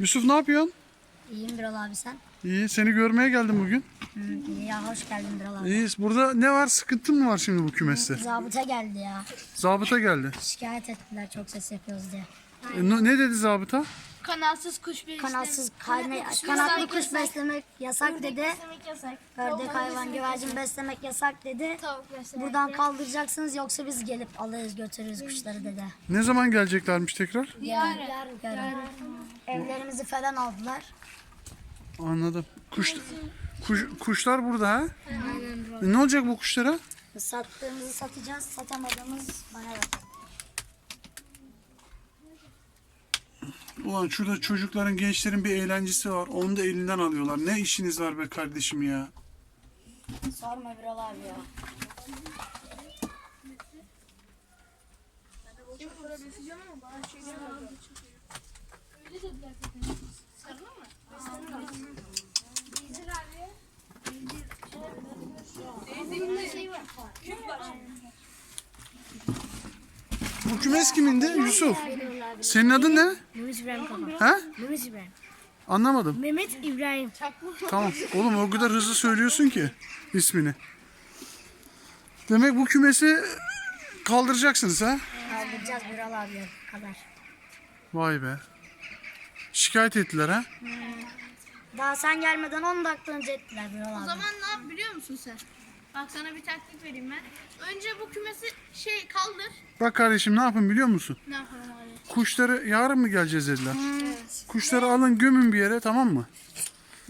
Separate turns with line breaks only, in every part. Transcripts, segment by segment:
Yusuf ne yapıyorsun?
İyiyim Biral abi sen.
İyi seni görmeye geldim bugün.
Hı, iyi ya hoş geldin Biral abi.
İyiyiz. Burada ne var? Sıkıntı mı var şimdi bu kümeste?
Zabıta geldi ya.
Zabıta geldi.
Şikayet ettiler çok ses yapıyoruz diye.
E, ne- ne dedi zabıta?
Kanalsız kuş beslemek.
Kanatsız kayna, kanatlı kuş beslemek yasak dedi.
beslemek yasak.
Ördek hayvan güvercin beslemek yasak dedi.
Tavuk beslemek.
Buradan kaldıracaksınız yoksa biz gelip alırız götürürüz kuşları dedi.
Ne zaman geleceklermiş tekrar?
Yarın.
Yarın. Evlerimizi falan aldılar.
Anladım. Kuş, kuş kuşlar burada ha? E, ne olacak bu kuşlara?
Sattığımızı satacağız, satamadığımız bana ver.
Ulan şurada çocukların, gençlerin bir eğlencesi var. Onu da elinden alıyorlar. Ne işiniz var be kardeşim ya?
Sorma Biral abi ya.
Bu kümes kimindi Yusuf? Senin adın ne?
Mehmet İbrahim.
Ha?
Mehmet İbrahim.
Anlamadım.
Mehmet İbrahim.
Tamam. Oğlum o kadar hızlı söylüyorsun ki ismini. Demek bu kümesi kaldıracaksınız ha?
Kaldıracağız Biral abiye kadar.
Vay be. Şikayet ettiler ha?
Daha sen gelmeden 10 dakika önce ettiler Biral
O
abi.
zaman ne yap biliyor musun sen? Bak sana bir taktik vereyim ben. Önce bu kümesi şey kaldır.
Bak kardeşim ne yapın biliyor musun?
Ne yapalım abi?
Kuşları yarın mı geleceğiz dediler. Kuşları alın gömün bir yere tamam mı?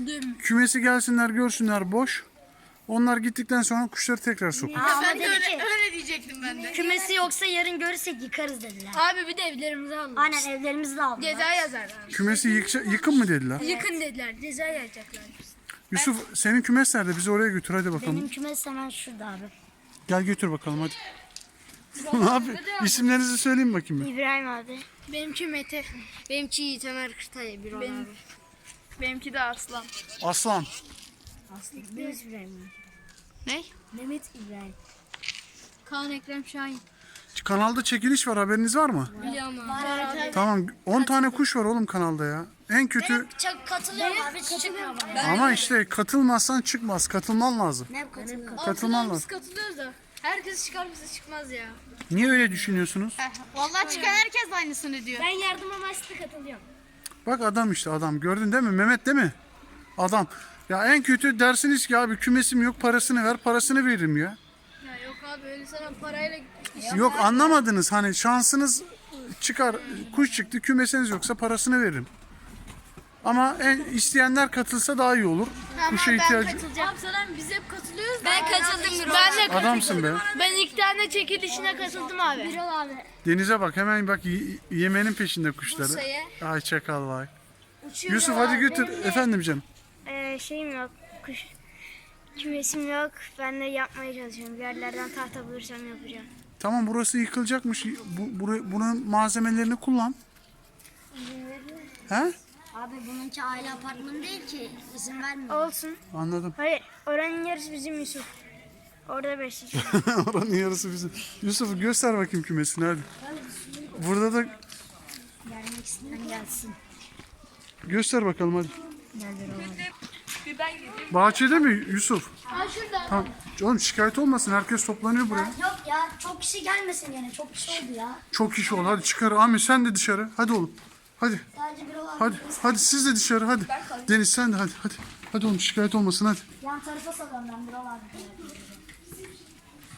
Dün.
Kümesi gelsinler görsünler boş. Onlar gittikten sonra kuşları tekrar sokun.
Ama
ben de
dedi
öyle,
ki
öyle diyecektim ben de.
kümesi yoksa yarın görürsek yıkarız dediler.
Abi bir de evlerimizi alın.
Aynen evlerimizi de aldılar.
Ceza yazarlar.
Kümesi yıkça- yıkın mı dediler.
Yıkın dediler. Ceza yazacaklar.
Yusuf senin kümes nerede? Bizi oraya götür hadi bakalım.
Benim kümes hemen şurada abi.
Gel götür bakalım hadi. ne yapayım? İsimlerinizi söyleyeyim bakayım ben.
İbrahim abi.
Benimki Mete.
Benimki Yiğit Ömer Kırtay bir
Benim,
abi.
benimki de Aslan.
Aslan.
Mehmet İbrahim.
Ne?
Mehmet İbrahim.
Kaan Ekrem Şahin.
Kanalda çekiliş var haberiniz var mı?
Biliyorum abi.
Tamam 10 tane kuş var oğlum kanalda ya. En kötü
Çok katılıyorum abi çıkmıyor bana.
ama işte katılmazsan çıkmaz. Katılman lazım.
Ne katılıyorum?
Katılman
Biz
lazım.
katılıyoruz da. Herkes çıkar bize çıkmaz ya.
Niye öyle düşünüyorsunuz?
Vallahi çıkan herkes aynısını diyor.
Ben yardım amaçlı katılıyorum.
Bak adam işte adam. Gördün değil mi? Mehmet değil mi? Adam. Ya en kötü dersiniz ki abi kümesim yok parasını ver parasını veririm ya.
Abi öyle sana parayla
Yok anlamadınız hani şansınız çıkar kuş çıktı kümesiniz yoksa parasını veririm. Ama en isteyenler katılsa daha iyi olur. Kuşa ihtiyacı
katılacağım. Sana biz hep katılıyoruz. Ben katıldım. Ben de
adamsın be.
Ben ilk tane çekilişine katıldım abi.
Birol abi.
Denize bak hemen bak y- yemenin peşinde kuşları.
Bursa'ya.
Ay çakal vay. Yusuf hadi götür. Efendim canım.
Ee, şeyim yok. Kuş kümesim yok. Ben de yapmaya çalışıyorum. Bir yerlerden tahta bulursam yapacağım.
Tamam burası yıkılacakmış. Bu, bura- bunun malzemelerini kullan. He?
Abi bununki aile apartmanı değil ki izin vermiyor.
Olsun.
Anladım.
Hayır. Oranın yarısı bizim Yusuf. Orada besleyeceğim.
Oranın yarısı bizim. Yusuf göster bakayım kümesini hadi. Burada da
Gelmek isteyen gelsin.
göster bakalım hadi.
Gel Birol abi.
Bahçede mi Yusuf?
Ha şurada.
Tamam. Oğlum şikayet olmasın. Herkes toplanıyor buraya.
Yok ya çok kişi gelmesin gene çok kişi oldu ya.
Çok kişi ol. Hadi çıkar. Ahmet sen de dışarı. Hadi oğlum. Hadi.
Sadece.
Hadi. Hadi siz de dışarı hadi. Deniz sen de hadi. Hadi. Hadi oğlum şikayet olmasın hadi.
Yan tarafa salıyorum ben abi.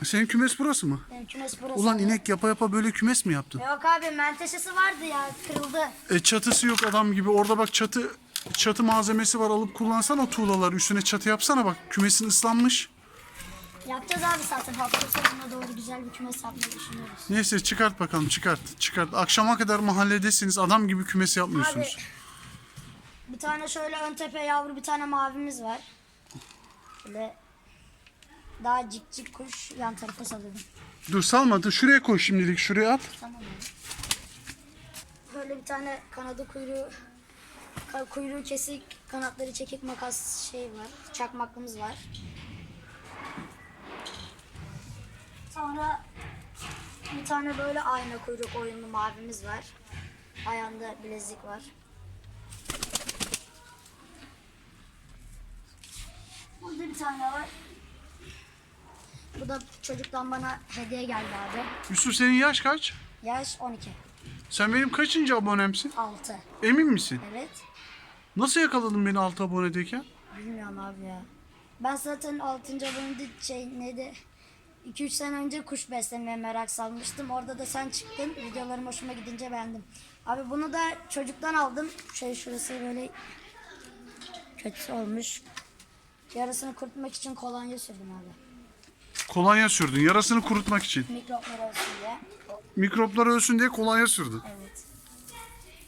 Senin kümes burası mı?
Benim kümes burası.
Ulan inek yapa yapa böyle kümes mi yaptın?
Yok abi menteşesi vardı ya kırıldı.
E çatısı yok adam gibi. Orada bak çatı çatı malzemesi var alıp kullansan o tuğlaları üstüne çatı yapsana bak kümesin ıslanmış.
Yapacağız abi zaten hafta sonuna doğru güzel bir kümes yapmayı düşünüyoruz.
Neyse çıkart bakalım çıkart çıkart. Akşama kadar mahalledesiniz adam gibi kümes
Abi
yapmıyorsunuz.
bir tane şöyle ön tepe yavru bir tane mavimiz var. Böyle daha cik cik kuş yan tarafa salıyorum.
Dur salma dur şuraya koy şimdilik şuraya at.
Tamam abi. Böyle bir tane kanadı kuyruğu Kuyruğu kesik, kanatları çekik makas şey var. Çakmaklımız var. Sonra bir tane böyle ayna kuyruk oyunlu mavimiz var. Ayağında bilezik var. Burada bir tane var. Bu da çocuktan bana hediye geldi abi.
Yusuf senin yaş kaç?
Yaş 12.
Sen benim kaçıncı abonemsin?
6.
Emin misin?
Evet.
Nasıl yakaladın beni 6 abonedeyken?
Bilmiyorum abi ya. Ben zaten 6. abonede şey neydi? 2-3 sene önce kuş beslemeye merak salmıştım. Orada da sen çıktın. Videolarım hoşuma gidince beğendim. Abi bunu da çocuktan aldım. Şey şurası böyle kötü olmuş. Yarısını kurutmak için kolonya sürdüm abi.
Kolonya sürdün yarasını kurutmak için.
Mikroplar olsun diye.
Mikroplar ölsün diye kolonya sürdün.
Evet.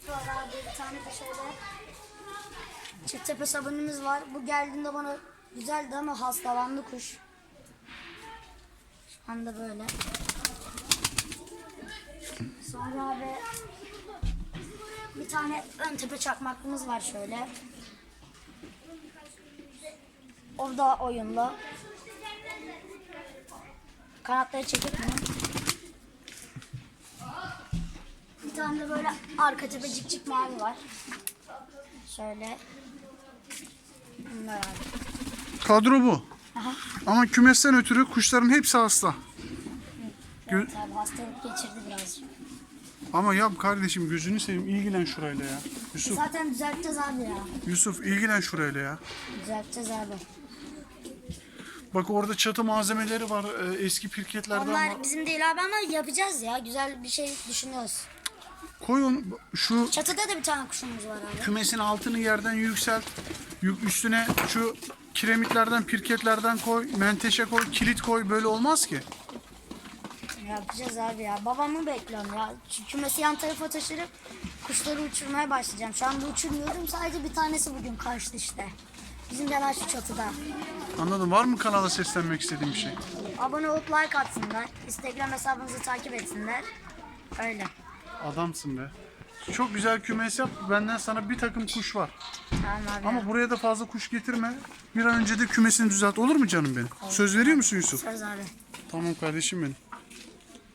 Sonra bir tane de şöyle çift sabunumuz var. Bu geldiğinde bana güzeldi ama hastalandı kuş. Şu anda böyle. Sonra abi bir tane ön tepe çakmaklımız var şöyle. O da oyunlu. Kanatları çekip? Bir tane de böyle arka tepe cik cik mavi var. Şöyle. Bunlar abi.
Kadro bu.
Aha.
Ama kümesten ötürü kuşların hepsi hasta.
Evet abi hastalık geçirdi birazcık.
Ama yap kardeşim gözünü seveyim ilgilen şurayla ya. Yusuf,
Zaten düzelteceğiz abi ya.
Yusuf ilgilen şurayla ya.
Düzelteceğiz abi.
Bak orada çatı malzemeleri var e, eski pirketlerden var.
Onlar bizim değil abi ama yapacağız ya. Güzel bir şey düşünüyoruz.
Koy onu şu
Çatıda da bir tane kuşumuz var abi.
kümesin altını yerden yükselt. Yük- Üstüne şu kiremitlerden, pirketlerden koy, menteşe koy, kilit koy. Böyle olmaz ki.
Yapacağız abi ya. Babamı bekliyorum ya. Şu kümesi yan tarafa taşırıp kuşları uçurmaya başlayacağım. Şu anda uçurmuyorum. Sadece bir tanesi bugün kaçtı işte. Bizim de hemen şu çatıda.
Anladım. Var mı kanala seslenmek istediğin bir şey?
Abone olup like atsınlar. Instagram hesabımızı takip etsinler. Öyle.
Adamsın be. Çok güzel kümes yap. Benden sana bir takım kuş var.
Tamam abi.
Ama buraya da fazla kuş getirme. Bir an önce de kümesini düzelt. Olur mu canım benim? Söz veriyor musun Yusuf?
Söz abi.
Tamam kardeşim benim.